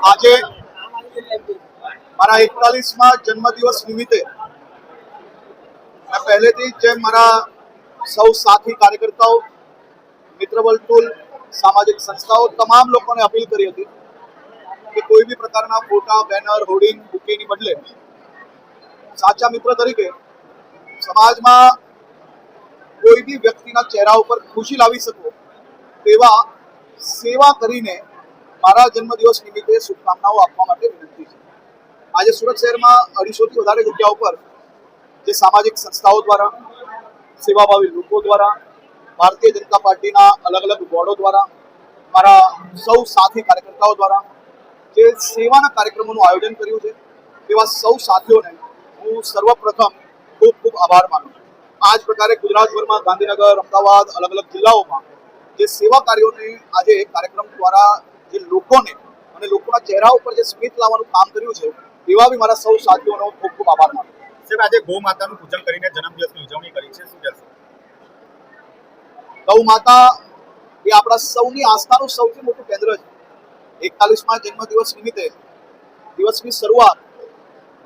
આજે મારા એકતાલીસમાં જન્મદિવસ નિમિત્તે પહેલેથી જે મારા સૌ સાથી કાર્યકર્તાઓ મિત્રવલતુલ સામાજિક સંસ્થાઓ તમામ લોકોને અપીલ કરી હતી કે કોઈ બી પ્રકારના ફોટા, બેનર, હોર્ડિંગ, બુકેની બદલે સાચા મિત્ર તરીકે સમાજમાં કોઈ બી વ્યક્તિના ચહેરા ઉપર ખુશી લાવી શકો તેવા સેવા કરીને મારા જન્મદિવસ નિમિત્તે શુભકામનાઓ આપવા માટે વિનંતી છે. આજે સુરત શહેરમાં અઢીસોથી વધારે જગ્યા ઉપર જે સામાજિક સંસ્થાઓ દ્વારા, સેવાભાવી લોકો દ્વારા, ભારતીય જનતા પાર્ટીના અલગ અલગ બોર્ડો દ્વારા, મારા સૌ સાથી કાર્યકર્તાઓ દ્વારા જે સેવાના કાર્યક્રમોનું આયોજન કર્યું છે તેવા સૌ સાથીઓને હું સર્વપ્રથમ ખૂબ ખૂબ આભાર માનું છું. આ જ પ્રકારે ગુજરાતભરમાં ગાંધીનગર, અમદાવાદ, અલગ અલગ જિલ્લાઓમાં જે સેવા કાર્યોને આજે કાર્યક્રમ દ્વારા જે લોકોને અને લોકોના ચહેરા ઉપર જે સ્મિત લાવવાનું કામ કર્યું છે એવા બી મારા સૌ સાથીઓનો ખૂબ ખૂબ આભાર માનું છું. સાહેબ આજે ગૌ માતાનું પૂજન કરીને જન્મદિવસની ઉજવણી કરી છે. શું કહેશો? ગૌ માતા એ આપણા સૌની આસ્થાનું સૌથી મોટું કેન્દ્ર છે. એકતાલીસમાં જન્મદિવસ નિમિત્તે દિવસની શરૂઆત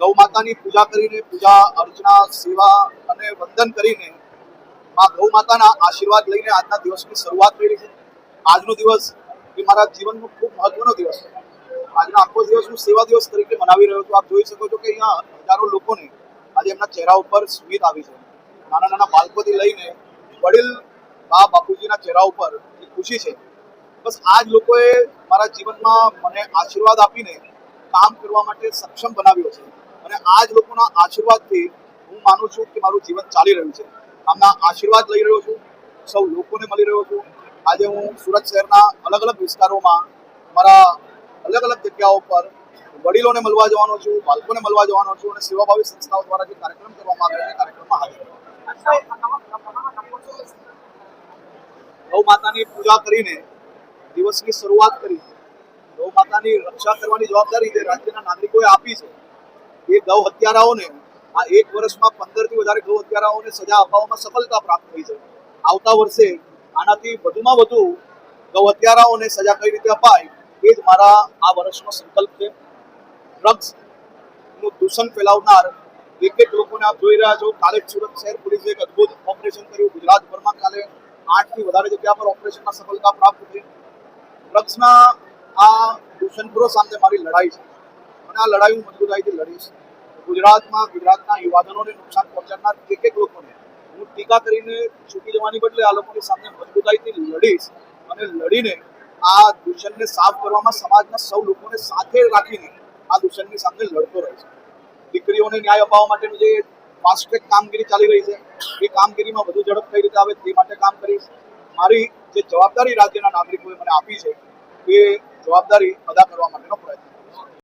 ગૌ માતાની પૂજા કરીને પૂજા અર્ચના સેવા અને વંદન કરીને માં ગૌ માતાના આશીર્વાદ લઈને આજના દિવસની શરૂઆત કરી છે. આજનો દિવસ મારા જીવનનો ખૂબ મહત્વનો દિવસ છે. આજનો આખો દિવસ હું સેવા દિવસ તરીકે મનાવી રહ્યો છું. આપ જોઈ શકો છો કે અહીંયા હજારો લોકોને આજે એમના ચહેરા ઉપર સ્મિત આવી છે. નાના નાના બાળકોથી લઈને વડીલ બા બાપુજીના ચહેરા ઉપર ખુશી છે. બસ આ જ લોકોએ મારા જીવનમાં મને આશીર્વાદ આપીને કામ કરવા માટે સક્ષમ બનાવ્યો છે. અને આ જ લોકોના આશીર્વાદથી હું માનું છું કે મારું જીવન ચાલી રહ્યું છે. આમના આશીર્વાદ લઈ રહ્યો છું. સૌ લોકોને મળી રહ્યો છું. આજે હું સુરત શહેરના અલગ અલગ વિસ્તારોમાં મારા અલગ અલગ જગ્યાઓ પર વડીલોને મળવા જવાનો છું, બાળકોને મળવા જવાનો છું અને સેવાભાવી સંસ્થાઓ દ્વારા જે કાર્યક્રમ કરવામાં આવ્યો છે કાર્યક્રમમાં હાજર ગૌ માતાની પૂજા કરીને દિવસની શરૂઆત કરી ગૌ માતાની રક્ષા કરવાની જવાબદારી જે રાજ્યના નાગરિકોએ આપી છે, એ ગૌ હત્યારાઓને આ એક વર્ષમાં પંદરથી વધારે ગૌ હત્યારાઓને સજા અપાવવામાં સફળતા પ્રાપ્ત થઈ છે. આવતા વર્ષે આનાથી વધુમાં વધુ ગૌ હત્યારાઓને સજા કઈ રીતે અપાય એ જ મારા આ વર્ષનો સંકલ્પ છે. ડ્રગ્સનું દૂષણ ફેલાવનાર એક એક લોકોને આપ જોઈ રહ્યા છો. કાલે સુરત શહેર પોલીસે એક અદ્ભુત ઓપરેશન કર્યું. ગુજરાતભરમાં કાલે આઠથી વધારે જગ્યા પર ઓપરેશનમાં સફળતા પ્રાપ્ત થઈ. ડ્રગ્સના આ દૂષણખોરો સામે મારી લડાઈ છે. અને આ લડાઈ હું મજબૂતાઈથી લડીશ ગુજરાતમાં, ગુજરાતના યુવાધનોને નુકસાન પહોંચાડનાર એક એક લોકોને ટીકા કરીને છૂટી જવાની બદલે આ લોકોની સામે મજબૂતાઈથી લડીશ અને લડીને આ દૂષણને સાફ કરવામાં સમાજના સૌ લોકોને સાથે રાખીને આ દૂષણની સામે લડતો રહેશે દીકરીઓને ન્યાય અપાવવા માટેનું જે ફાસ્ટ ટ્રેક કામગીરી ચાલી રહી છે, એ કામગીરીમાં વધુ ઝડપ કઈ રીતે આવે તે માટે કામ કરીશ. મારી જે જવાબદારી રાજ્યના નાગરિકોએ મને આપી છે, એ જવાબદારી અદા કરવા માટે